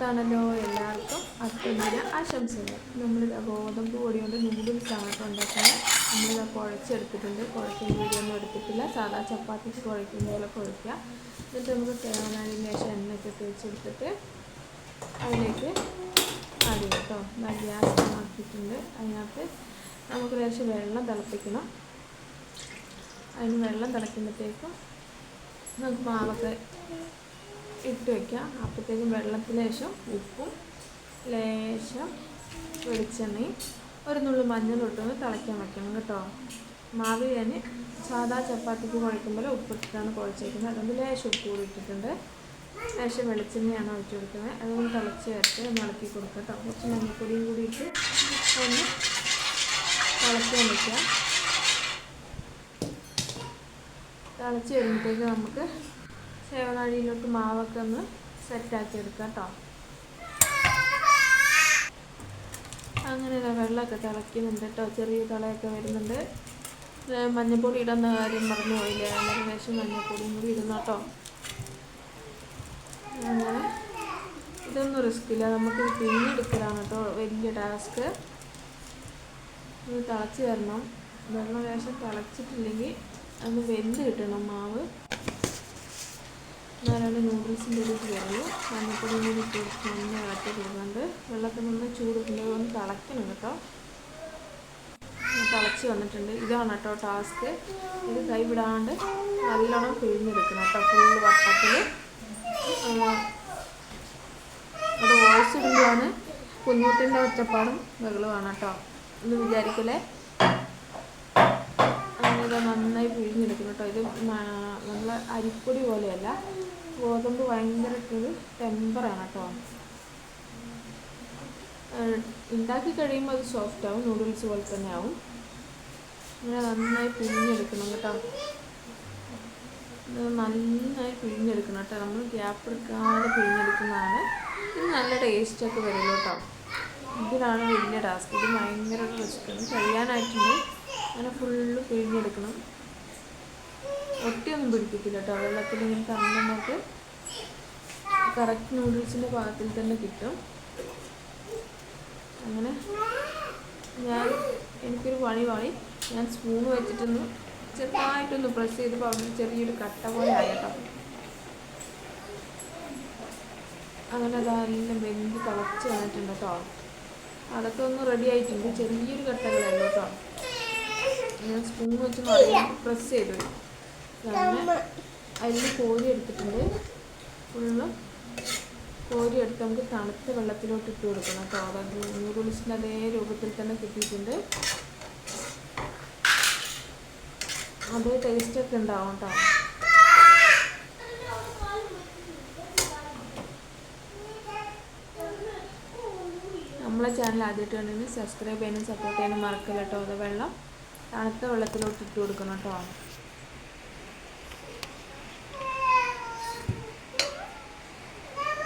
ഓണത്താണല്ലോ എല്ലാവർക്കും അത്തമിന ആശംസകൾ. നമ്മളിത് ഗോതമ്പ് പൊടി കൊണ്ട് നൂഡിൽസ് ആണ് കേട്ടോ ഉണ്ടാക്കുന്നത്. നമ്മളിത് കുഴച്ചെടുത്തിട്ടുണ്ട്. കുഴക്കുന്ന വീഡിയൊന്നും എടുത്തിട്ടില്ല. സാധാ ചപ്പാത്തിക്ക് കുഴക്കുന്ന പോലെ കുഴയ്ക്കുക എന്നിട്ട് നമുക്ക് തേങ്ങാനാടി ശേഷം എണ്ണയൊക്കെ തേച്ചെടുത്തിട്ട് അതിലേക്ക് ആദ്യം കേട്ടോ. ഗ്യാസ് ആക്കിയിട്ടുണ്ട്. അതിനകത്ത് നമുക്ക് ലേശം വെള്ളം തിളപ്പിക്കണം. അതിന് വെള്ളം തിളയ്ക്കുമ്പോഴത്തേക്കും നമുക്ക് മാവൊക്കെ ഇട്ട് വയ്ക്കുക അപ്പോഴത്തേക്കും വെള്ളത്തിന് ശേഷം ഉപ്പും ലേശം വെളിച്ചെണ്ണയും ഒരു നുള്ളു മഞ്ഞളിട്ടൊന്ന് തിളയ്ക്കാൻ വയ്ക്കണം കേട്ടോ. മാവ് ഞാൻ സാധാ ചപ്പാത്തിക്ക് കുഴക്കുമ്പോൾ ഉപ്പിട്ടിട്ടാണ് കുഴച്ചേക്കുന്നത്. അതുകൊണ്ട് ലേശം ഉപ്പ് കൂടി ഇട്ടിട്ടുണ്ട്. ലേശം വെളിച്ചെണ്ണയാണ് ഒഴിച്ചു കൊടുക്കുന്നത്. അതുകൊണ്ട് തിളച്ച് ചേർത്ത് ഒന്ന് ഇളക്കി കൊടുക്കുക കേട്ടോ. കുറച്ച് മഞ്ഞൾപ്പൊടിയും കൂടി ഇട്ട് ഒന്ന് തിളയ്ക്കാൻ വയ്ക്കുക തിളച്ച് വരുമ്പോഴത്തേക്ക് നമുക്ക് സേവനാഴിയിലോട്ട് മാവൊക്കെ ഒന്ന് സെറ്റാക്കി എടുക്കാം കേട്ടോ. അങ്ങനെ വെള്ളമൊക്കെ തിളയ്ക്കുന്നുണ്ട് കേട്ടോ. ചെറിയ തിളയൊക്കെ വരുന്നുണ്ട്. മഞ്ഞപ്പൊടി ഇടുന്ന കാര്യം പോയില്ലേ? അങ്ങനെ ലേശം മഞ്ഞപ്പൊടിയും കൂടി ഇടുന്നു കേട്ടോ. അങ്ങനെ. ഇതൊന്നും റിസ്ക്കില്ല നമുക്ക് പിന്നെടുക്കലാണ് കേട്ടോ. വലിയ ടാസ്ക് ഇത് തിളച്ച് തരണം വെള്ളം ലേശം തിളച്ചിട്ടില്ലെങ്കിൽ അത് വെന്ത് കിട്ടണം മാവ്. എന്നാലാണ് നൂഡിൽസിന്റെ ഒരു വരുള്ളൂ മഞ്ഞപ്പൊടി കൂടി ഇട്ട് മഞ്ഞ നന്നായി ഇളക്കി കൊടുക്കുന്നുണ്ട് വെള്ളത്തിൽ നിന്ന് ചൂടുണ്ട് ഒന്ന് തിളയ്ക്കണം കേട്ടോ. തിളച്ച് വന്നിട്ടുണ്ട്. ഇതാണ് കേട്ടോ ടാസ്ക് ഇത് കൈവിടാണ്ട് നല്ലോണം പിഴിഞ്ഞെടുക്കണം കേട്ടോ. ഫുള്ള് വട്ടത്തിൽ. അത് വോയിസ് കുഞ്ഞുട്ടിന്റെ ഒറ്റപ്പാടും ബഹളുമാണ് കേട്ടോ. എന്ന് വിചാരിക്കില്ലേ? ഇത് നന്നായി പിഴിഞ്ഞെടുക്കണം കേട്ടോ. ഇത് നമ്മൾ അരിപ്പൊടി പോലെയല്ല. ഗോതമ്പ് ഭയങ്കരമായിട്ടൊരു ടെമ്പറാണ് കേട്ടോ. ഉണ്ടാക്കി കഴിയുമ്പോൾ അത് സോഫ്റ്റ് ആവും നൂഡിൽസ് പോലെ തന്നെ ആവും. അങ്ങനെ നന്നായി പിഴിഞ്ഞെടുക്കണം കേട്ടോ. ഇത് നന്നായി പിഴിഞ്ഞെടുക്കണം കേട്ടോ. നമ്മൾ ഗ്യാപ്പ് എടുക്കാതെ പിഴിഞ്ഞെടുക്കുന്നതാണ്. ഇത് നല്ല ടേസ്റ്റൊക്കെ വരുന്നു കേട്ടോ. ഇതിനാണ് വലിയ ടാസ്ക് ഇത് ഭയങ്കര റിസ്ക്കാണ് കഴിയാനായിട്ടുണ്ട് അങ്ങനെ ഫുള്ള് പിഴിഞ്ഞെടുക്കണം. ഒട്ടിയൊന്നും പിടിപ്പിക്കില്ല കേട്ടോ. വെള്ളത്തിൽ ഇങ്ങനെ കറന്ന് നമുക്ക് കറക്റ്റ് നൂഡിൽസിന്റെ പാകത്തിൽ തന്നെ കിട്ടും. അങ്ങനെ ഞാൻ എനിക്കൊരു പണി പണി ഞാൻ സ്പൂൺ വെച്ചിട്ടൊന്ന് ചെറുതായിട്ടൊന്ന് പ്രസ് ചെയ്തപ്പോൾ അവിടെ ചെറിയൊരു കട്ട പോലെ ആയിട്ടോ അങ്ങനെ അതെല്ലാം വെന്ത് തിളച്ച് വന്നിട്ടുണ്ട് കേട്ടോ. അതൊക്കെ ഒന്ന് റെഡി ആയിട്ടുണ്ട്. ചെറിയൊരു കട്ടകളല്ലോ കേട്ടോ. ഞാൻ സ്പൂൺ വെച്ച് പ്രസ് ചെയ്തു. അതിൽ കോരി എടുത്തിട്ടുണ്ട്. ഫുള്ള് കോരി എടുത്ത് നമുക്ക് തണുത്ത വെള്ളത്തിലോട്ട് ഇട്ട് കൊടുക്കണം കേട്ടോ. അതായത് നൂറുളിച്ചിന്റെ അതേ രൂപത്തിൽ തന്നെ കിട്ടിയിട്ടുണ്ട്. അതേ ടേസ്റ്റൊക്കെ ഉണ്ടാവും കേട്ടോ. നമ്മളെ ചാനൽ ആദ്യമായിട്ട് കണ്ടെങ്കിൽ സബ്സ്ക്രൈബ് ചെയ്യാനും സപ്പോർട്ട് ചെയ്യാനും മറക്കില്ല കേട്ടോ. അത് വെള്ളം തണുത്ത വെള്ളത്തിലോട്ട് ഇട്ട് കൊടുക്കണം കേട്ടോ.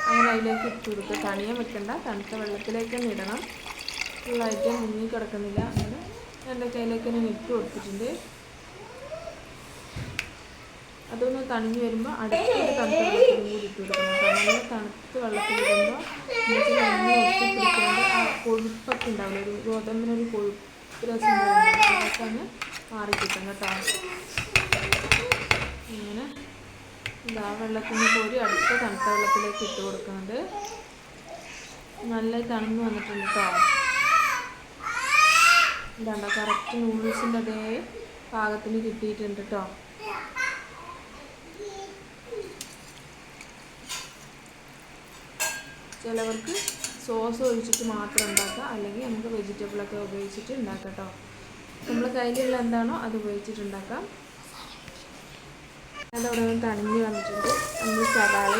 അങ്ങനെ അതിലേക്ക് ഇട്ട് കൊടുക്കുക. തണിയാൻ വെക്കണ്ട. തണുത്ത വെള്ളത്തിലേക്ക് തന്നെ ഇടണം. ഫുള്ളായിട്ട് മുങ്ങി കിടക്കുന്നില്ല. അങ്ങനെ എന്റെ കയ്യിലേക്ക് തന്നെ ഇട്ട് കൊടുത്തിട്ടുണ്ട്. അതൊന്ന് തണിഞ്ഞ് വരുമ്പോൾ അടുത്തൊരു തണുത്ത വെള്ളത്തിലും കൂടി ഇട്ട് കൊടുക്കണം നല്ല തണുത്ത വെള്ളത്തിൽ ഇടുമ്പോൾ ആ കൊഴുപ്പൊക്കെ ഉണ്ടാവില്ല? ഒരു ഗോതമ്പിനൊരു കൊഴുപ്പ് ഒന്ന് മാറി കിട്ടും കേട്ടോ. ഇങ്ങനെ ഇതാ വെള്ളത്തിന് കോരി അടുത്ത തണുത്ത വെള്ളത്തിലേക്ക് ഇട്ട് കൊടുക്കുന്നുണ്ട്. നല്ല തണുന്ന് വന്നിട്ടുണ്ട് കേട്ടോ ഇതാണ്ട കറക്റ്റ് നൂഡിൽസിന്റെ അതേ പാകത്തിന് കിട്ടിയിട്ടുണ്ട് കേട്ടോ ചിലവർക്ക് സോസ് ഒഴിച്ചിട്ട് മാത്രം ഉണ്ടാക്കുക. അല്ലെങ്കിൽ നമുക്ക് വെജിറ്റബിളൊക്കെ ഉപയോഗിച്ചിട്ട് ഉണ്ടാക്കാം കേട്ടോ. നമ്മൾ കയ്യിലുള്ള എന്താണോ അത് ഉപയോഗിച്ചിട്ട് ഉണ്ടാക്കാം. അതവിടെ തണിഞ്ഞ് വന്നിട്ടുണ്ട്. നമ്മൾ സവാള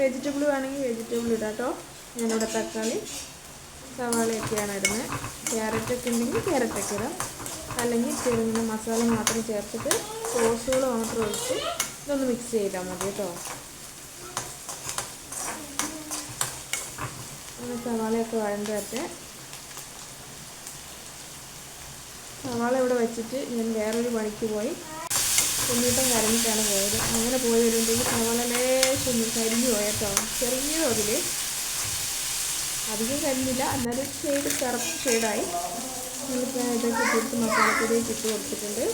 വെജിറ്റബിൾ വേണമെങ്കിൽ വെജിറ്റബിൾ ഇടാം കേട്ടോ. ഞാനിവിടെ തക്കാളി സവാളയൊക്കെയാണ് ഇടുന്നത്. ക്യാരറ്റൊക്കെ ഉണ്ടെങ്കിൽ ക്യാരറ്റൊക്കെ ഇടാം. അല്ലെങ്കിൽ ചെറുങ്ങനെ മസാല മാത്രം ചേർത്തിട്ട് സോസുകൾ മാത്രം ഒഴിച്ച് ഇതൊന്ന് മിക്സ് ചെയ്താൽ മതി കേട്ടോ. സവാളയൊക്കെ വഴണ്ട് വരട്ടെ സവാള ഇവിടെ വെച്ചിട്ട് ഞാൻ വേറൊരു പണിക്ക് പോയി. കുഞ്ഞിട്ടം കരഞ്ഞിട്ടാണ് പോയത്. അങ്ങനെ പോയി വരുമ്പോഴത്തേക്ക് സവാള ലേശം കരിഞ്ഞു പോയട്ടോ. ചെറിയ തോതിൽ അധികം കരിഞ്ഞില്ല. എന്നാലും ഷെയ്ഡ് കറുപ്പ് ഷെയ്ഡായി ഇതൊക്കെ ഇട്ടിട്ട് മസാലപ്പൊടിയൊക്കെ ഇട്ട് കൊടുത്തിട്ടുണ്ട്.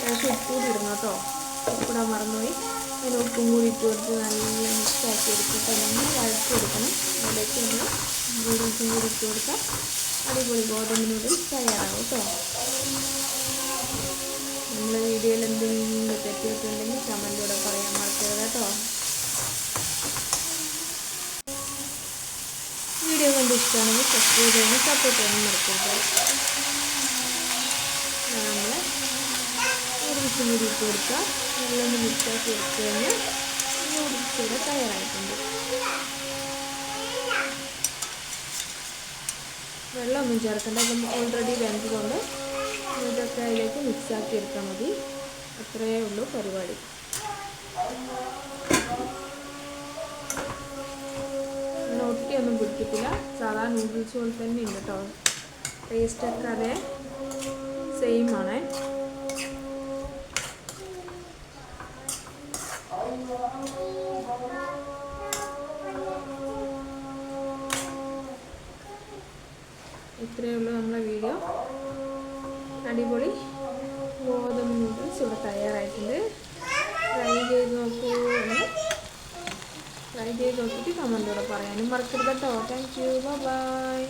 ലേശം ഉപ്പ് ഇടണം കേട്ടോ. ഉപ്പിടാൻ മറന്നുപോയി. അതിൽ ഉപ്പും കൂടി ഇട്ട് കൊടുത്ത് നല്ല മിക്സാക്കി എടുത്തിട്ട് നമ്മൾ വഴറ്റി എടുക്കണം അതിലേക്ക് നമ്മൾ നൂഡിൽസും കൂടി ഇട്ട് കൊടുത്താൽ അടിപൊളി ഗോതമ്പ് നൂഡിൽസ് തയ്യാറാവും കേട്ടോ. നമ്മളെ വീഡിയോയിൽ എന്തെങ്കിലും തെറ്റിയിട്ടുണ്ടെങ്കിൽ കമന്റിലൂടെ പറയാൻ മറക്കരുത് കേട്ടോ. വീഡിയോ കണ്ട് ഇഷ്ടമാണെങ്കിൽ സബ്സ്ക്രൈബ് ചെയ്യാനും സപ്പോർട്ട് ചെയ്യാനും മറക്കരുത് നമ്മൾ നൂഡിൽസും കൂടി ഇട്ട് കൊടുക്കുക. നല്ലൊന്ന് മിക്സാക്കി എടുത്തു കഴിഞ്ഞാൽ നൂഡിൽസ് ഇവിടെ തയ്യാറായിട്ടുണ്ട്. വെള്ളമൊന്നും ചേർക്കണ്ട. ഇത് ഓൾറെഡി വെന്തതുകൊണ്ട് ഇതൊക്കെ അതിലേക്ക് മിക്സാക്കി എടുത്താൽ മതി. അത്രയേ ഉള്ളൂ പരിപാടി. ഒന്നും പിടിക്കത്തില്ല. സാധാ നൂഡിൽസ് പോലെ തന്നെ ഉണ്ട് കേട്ടോ. ടേസ്റ്റൊക്കെ അതേ സെയിം ആണേ. ഇത്രയേ ഉള്ളൂ നമ്മളെ വീഡിയോ അടിപൊളി. ഗോതമ്പ് നൂഡിൽസ് ഇവിടെ തയ്യാറായിട്ടുണ്ട്. ട്രൈ ചെയ്ത് നോക്കൂ എന്ന്. ട്രൈ ചെയ്ത് നോക്കിയിട്ട് കമന്റോടെ പറയാനും മറക്കരുത് കേട്ടോ. Thank you by